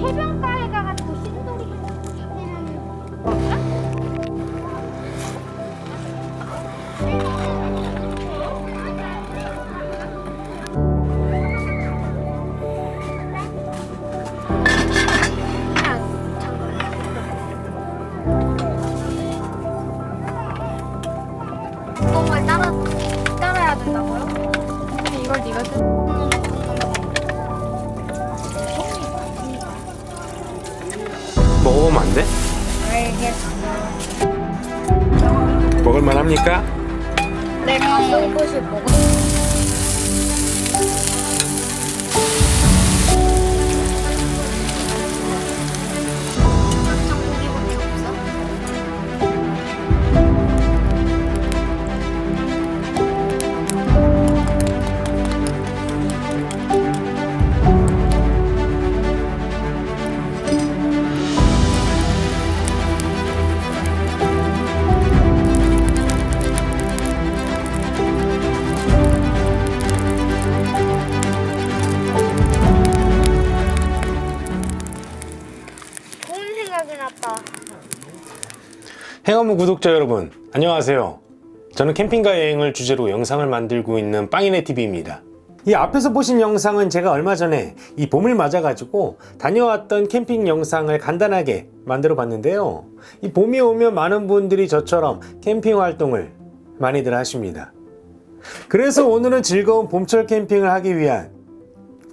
해변가에 가가지고 신돌이 먹을까? 구멍을 따라 따라야 된다고요? 이걸 네가 뜯. 안 돼? 먹을만 합니까? 내 가슴꽃이 먹어. 행어무 구독자 여러분, 안녕하세요. 저는 캠핑과 여행을 주제로 영상을 만들고 있는 빵이네 TV입니다. 이 앞에서 보신 영상은 제가 얼마 전에 이 봄을 맞아 가지고 다녀왔던 캠핑 영상을 간단하게 만들어 봤는데요. 이 봄이 오면 많은 분들이 저처럼 캠핑 활동을 많이들 하십니다. 그래서 오늘은 즐거운 봄철 캠핑을 하기 위한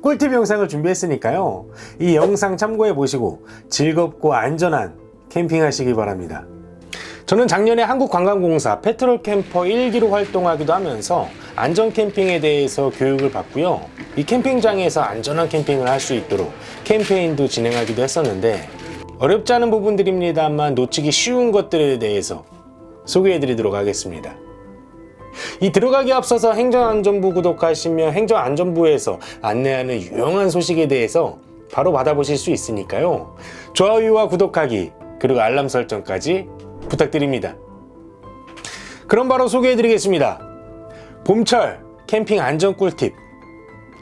꿀팁 영상을 준비했으니까요. 이 영상 참고해 보시고 즐겁고 안전한 캠핑 하시기 바랍니다. 저는 작년에 한국관광공사 페트롤 캠퍼 1기로 활동하기도 하면서 안전 캠핑에 대해서 교육을 받고요. 이 캠핑장에서 안전한 캠핑을 할 수 있도록 캠페인도 진행하기도 했었는데 어렵지 않은 부분들입니다만 놓치기 쉬운 것들에 대해서 소개해 드리도록 하겠습니다. 이 들어가기 앞서서 행정안전부 구독하시면 행정안전부에서 안내하는 유용한 소식에 대해서 바로 받아보실 수 있으니까요. 좋아요와 구독하기 그리고 알람 설정까지 부탁드립니다. 그럼 바로 소개해 드리겠습니다. 봄철 캠핑 안전 꿀팁.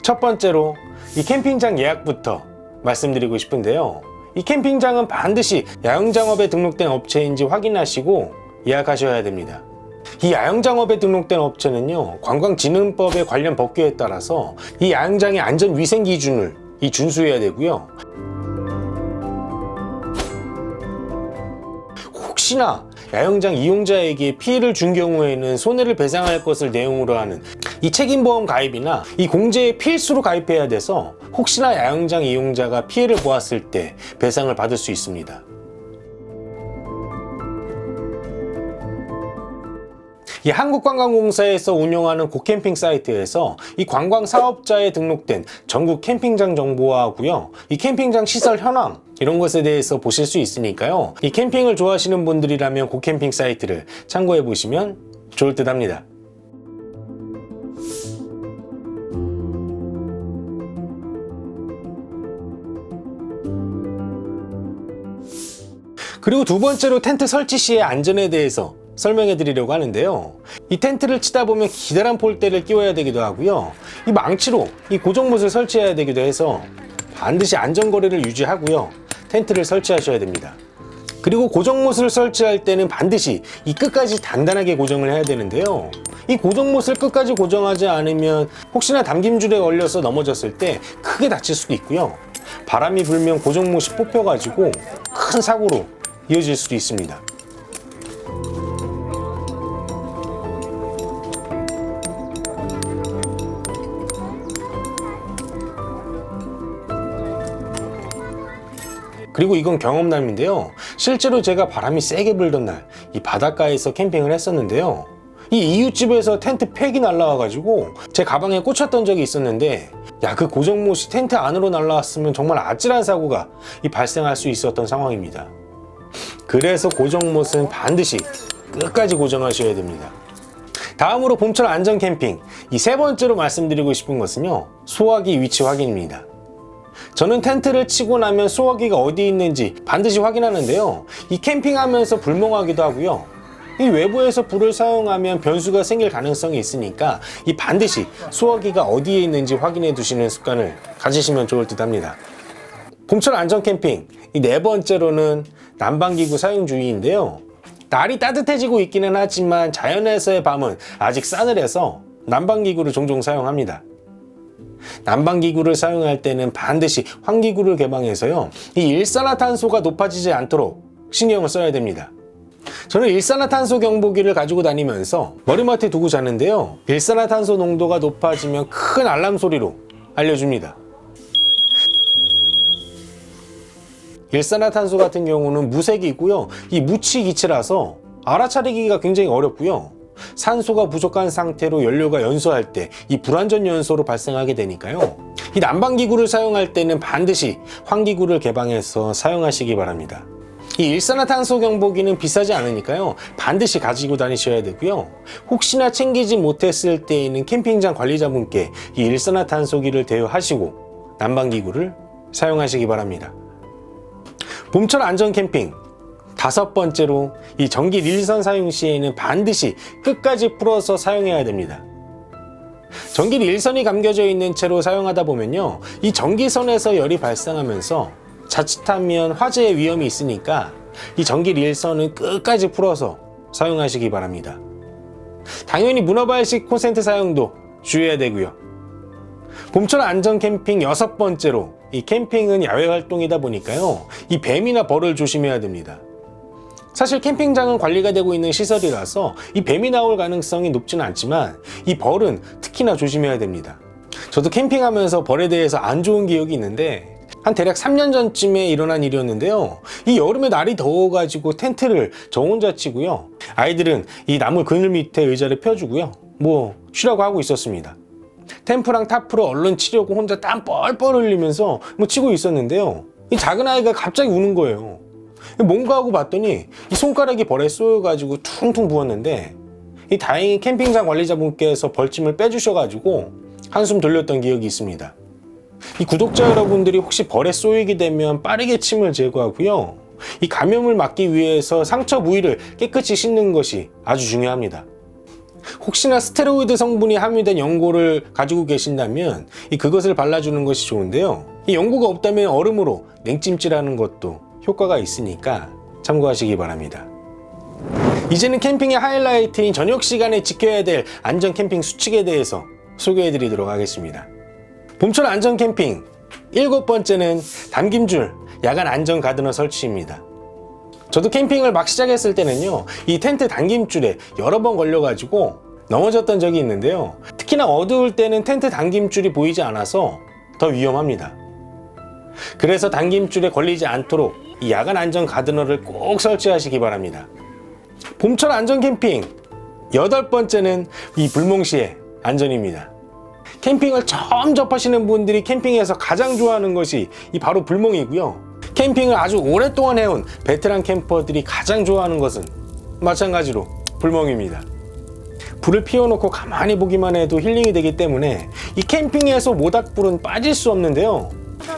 첫 번째로 이 캠핑장 예약부터 말씀드리고 싶은데요. 이 캠핑장은 반드시 야영장업에 등록된 업체인지 확인하시고 예약하셔야 됩니다. 이 야영장업에 등록된 업체는요 관광진흥법에 관련 법규에 따라서 이 야영장의 안전 위생 기준을 이 준수해야 되고요 혹시나 야영장 이용자에게 피해를 준 경우에는 손해를 배상할 것을 내용으로 하는 이 책임보험 가입이나 이 공제에 필수로 가입해야 돼서 혹시나 야영장 이용자가 피해를 보았을 때 배상을 받을 수 있습니다. 이 한국관광공사에서 운영하는 고캠핑 사이트에서 이 관광 사업자에 등록된 전국 캠핑장 정보하고요. 이 캠핑장 시설 현황 이런 것에 대해서 보실 수 있으니까요. 이 캠핑을 좋아하시는 분들이라면 고캠핑 사이트를 참고해 보시면 좋을 듯 합니다. 그리고 두 번째로 텐트 설치 시의 안전에 대해서 설명해 드리려고 하는데요. 이 텐트를 치다 보면 기다란 폴대를 끼워야 되기도 하고요. 이 망치로 이 고정못을 설치해야 되기도 해서 반드시 안전거리를 유지하고요. 텐트를 설치하셔야 됩니다. 그리고 고정못을 설치할 때는 반드시 이 끝까지 단단하게 고정을 해야 되는데요. 이 고정못을 끝까지 고정하지 않으면 혹시나 담김줄에 걸려서 넘어졌을 때 크게 다칠 수도 있고요. 바람이 불면 고정못이 뽑혀가지고 큰 사고로 이어질 수도 있습니다. 그리고 이건 경험담인데요. 실제로 제가 바람이 세게 불던 날, 이 바닷가에서 캠핑을 했었는데요. 이 이웃집에서 텐트 팩이 날라와가지고 제 가방에 꽂혔던 적이 있었는데, 야, 그 고정못이 텐트 안으로 날라왔으면 정말 아찔한 사고가 이 발생할 수 있었던 상황입니다. 그래서 고정못은 반드시 끝까지 고정하셔야 됩니다. 다음으로 봄철 안전 캠핑, 이 세 번째로 말씀드리고 싶은 것은요, 소화기 위치 확인입니다. 저는 텐트를 치고 나면 소화기가 어디 있는지 반드시 확인하는데요. 이 캠핑하면서 불멍하기도 하고요. 이 외부에서 불을 사용하면 변수가 생길 가능성이 있으니까 이 반드시 소화기가 어디에 있는지 확인해 두시는 습관을 가지시면 좋을 듯 합니다. 봄철 안전 캠핑 이 네 번째로는 난방기구 사용 주의인데요. 날이 따뜻해지고 있기는 하지만 자연에서의 밤은 아직 싸늘해서 난방기구를 종종 사용합니다. 난방기구를 사용할 때는 반드시 환기구를 개방해서요. 이 일산화탄소가 높아지지 않도록 신경을 써야 됩니다. 저는 일산화탄소 경보기를 가지고 다니면서 머리맡에 두고 자는데요. 일산화탄소 농도가 높아지면 큰 알람 소리로 알려줍니다. 일산화탄소 같은 경우는 무색이고요. 이 무치 기체라서 알아차리기가 굉장히 어렵고요. 산소가 부족한 상태로 연료가 연소할 때 이 불완전 연소로 발생하게 되니까요. 이 난방기구를 사용할 때는 반드시 환기구를 개방해서 사용하시기 바랍니다. 이 일산화탄소 경보기는 비싸지 않으니까요. 반드시 가지고 다니셔야 되고요. 혹시나 챙기지 못했을 때에는 캠핑장 관리자분께 이 일산화탄소기를 대여하시고 난방기구를 사용하시기 바랍니다. 봄철 안전 캠핑 다섯 번째로 이 전기 릴선 사용 시에는 반드시 끝까지 풀어서 사용해야 됩니다. 전기 릴선이 감겨져 있는 채로 사용하다 보면요. 이 전기선에서 열이 발생하면서 자칫하면 화재의 위험이 있으니까 이 전기 릴선은 끝까지 풀어서 사용하시기 바랍니다. 당연히 문어발식 콘센트 사용도 주의해야 되고요. 봄철 안전 캠핑 여섯 번째로 이 캠핑은 야외 활동이다 보니까요. 이 뱀이나 벌을 조심해야 됩니다. 사실 캠핑장은 관리가 되고 있는 시설이라서 이 뱀이 나올 가능성이 높지는 않지만 이 벌은 특히나 조심해야 됩니다. 저도 캠핑하면서 벌에 대해서 안 좋은 기억이 있는데 한 대략 3년 전쯤에 일어난 일이었는데요. 이 여름에 날이 더워가지고 텐트를 저 혼자 치고요. 아이들은 이 나무 그늘 밑에 의자를 펴주고요. 뭐 쉬라고 하고 있었습니다. 템프랑 타프로 얼른 치려고 혼자 땀 뻘뻘 흘리면서 뭐 치고 있었는데요. 이 작은 아이가 갑자기 우는 거예요. 뭔가 하고 봤더니 이 손가락이 벌에 쏘여가지고 퉁퉁 부었는데 이 다행히 캠핑장 관리자분께서 벌침을 빼주셔가지고 한숨 돌렸던 기억이 있습니다. 이 구독자 여러분들이 혹시 벌에 쏘이게 되면 빠르게 침을 제거하고요. 이 감염을 막기 위해서 상처 부위를 깨끗이 씻는 것이 아주 중요합니다. 혹시나 스테로이드 성분이 함유된 연고를 가지고 계신다면 이 그것을 발라주는 것이 좋은데요. 이 연고가 없다면 얼음으로 냉찜질하는 것도 효과가 있으니까 참고하시기 바랍니다. 이제는 캠핑의 하이라이트인 저녁 시간에 지켜야 될 안전 캠핑 수칙에 대해서 소개해 드리도록 하겠습니다. 봄철 안전 캠핑 일곱 번째는 담김줄 야간 안전 가드너 설치입니다. 저도 캠핑을 막 시작했을 때는요, 이 텐트 당김줄에 여러 번 걸려가지고 넘어졌던 적이 있는데요. 특히나 어두울 때는 텐트 당김줄이 보이지 않아서 더 위험합니다. 그래서 당김줄에 걸리지 않도록 이 야간 안전 가드너를 꼭 설치하시기 바랍니다. 봄철 안전 캠핑 여덟 번째는 이 불몽시의 안전입니다. 캠핑을 처음 접하시는 분들이 캠핑에서 가장 좋아하는 것이 이 바로 불멍이고요. 캠핑을 아주 오랫동안 해온 베테랑 캠퍼들이 가장 좋아하는 것은 마찬가지로 불멍입니다. 불을 피워놓고 가만히 보기만 해도 힐링이 되기 때문에 이 캠핑에서 모닥불은 빠질 수 없는데요.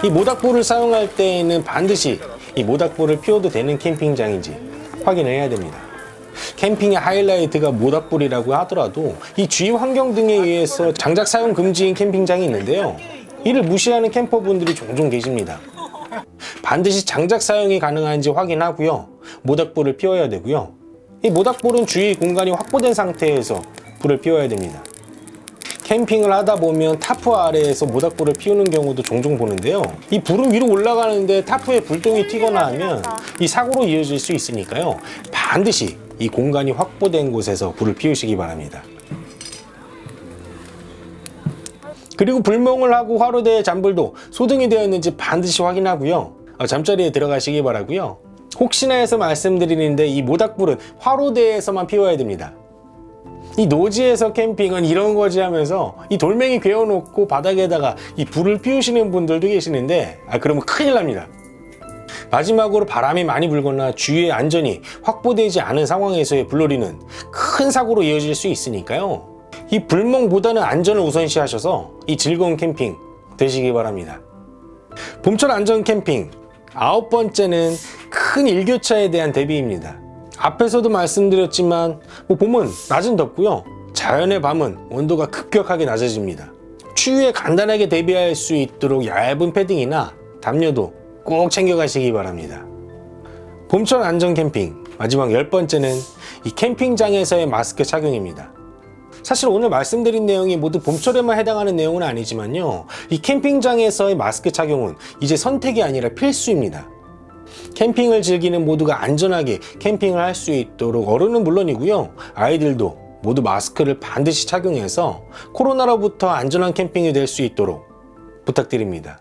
이 모닥불을 사용할 때에는 반드시 이 모닥불을 피워도 되는 캠핑장인지 확인을 해야 됩니다. 캠핑의 하이라이트가 모닥불이라고 하더라도 이 주위 환경 등에 의해서 장작 사용 금지인 캠핑장이 있는데요. 이를 무시하는 캠퍼분들이 종종 계십니다. 반드시 장작 사용이 가능한지 확인하고요. 모닥불을 피워야 되고요. 이 모닥불은 주위 공간이 확보된 상태에서 불을 피워야 됩니다. 캠핑을 하다 보면 타프 아래에서 모닥불을 피우는 경우도 종종 보는데요. 이 불은 위로 올라가는데 타프에 불똥이 튀거나 하면 이 사고로 이어질 수 있으니까요. 반드시 이 공간이 확보된 곳에서 불을 피우시기 바랍니다. 그리고 불멍을 하고 화로대의 잔불도 소등이 되어 있는지 반드시 확인하고요. 어, 잠자리에 들어가시기 바라고요. 혹시나 해서 말씀드리는데 이 모닥불은 화로대에서만 피워야 됩니다. 이 노지에서 캠핑은 이런 거지 하면서 이 돌멩이 괴어놓고 바닥에다가 이 불을 피우시는 분들도 계시는데 아 그러면 큰일 납니다. 마지막으로 바람이 많이 불거나 주위의 안전이 확보되지 않은 상황에서의 불놀이는 큰 사고로 이어질 수 있으니까요. 이 불멍보다는 안전을 우선시 하셔서 이 즐거운 캠핑 되시기 바랍니다. 봄철 안전 캠핑 아홉 번째는 큰 일교차에 대한 대비입니다. 앞에서도 말씀드렸지만 뭐 봄은 낮은 덥고요. 자연의 밤은 온도가 급격하게 낮아집니다. 추위에 간단하게 대비할 수 있도록 얇은 패딩이나 담요도 꼭 챙겨가시기 바랍니다. 봄철 안전 캠핑 마지막 열 번째는 이 캠핑장에서의 마스크 착용입니다. 사실 오늘 말씀드린 내용이 모두 봄철에만 해당하는 내용은 아니지만요. 이 캠핑장에서의 마스크 착용은 이제 선택이 아니라 필수입니다. 캠핑을 즐기는 모두가 안전하게 캠핑을 할 수 있도록 어른은 물론이고요. 아이들도 모두 마스크를 반드시 착용해서 코로나로부터 안전한 캠핑이 될 수 있도록 부탁드립니다.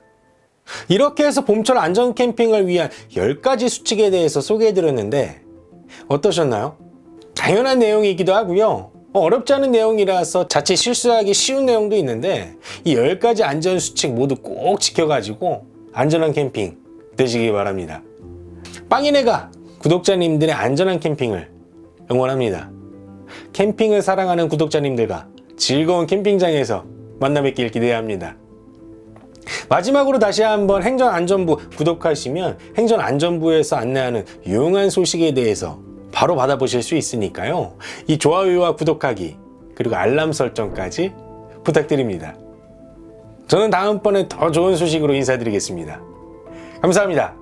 이렇게 해서 봄철 안전 캠핑을 위한 10가지 수칙에 대해서 소개해 드렸는데 어떠셨나요? 당연한 내용이기도 하고요. 어, 어렵지 않은 내용이라서 자칫 실수하기 쉬운 내용도 있는데 이 10가지 안전 수칙 모두 꼭 지켜가지고 안전한 캠핑 되시기 바랍니다. 빵이네가 구독자님들의 안전한 캠핑을 응원합니다. 캠핑을 사랑하는 구독자님들과 즐거운 캠핑장에서 만나 뵙길 기대합니다. 마지막으로 다시 한번 행정안전부 구독하시면 행정안전부에서 안내하는 유용한 소식에 대해서 바로 받아보실 수 있으니까요. 이 좋아요와 구독하기 그리고 알람 설정까지 부탁드립니다. 저는 다음번에 더 좋은 소식으로 인사드리겠습니다. 감사합니다.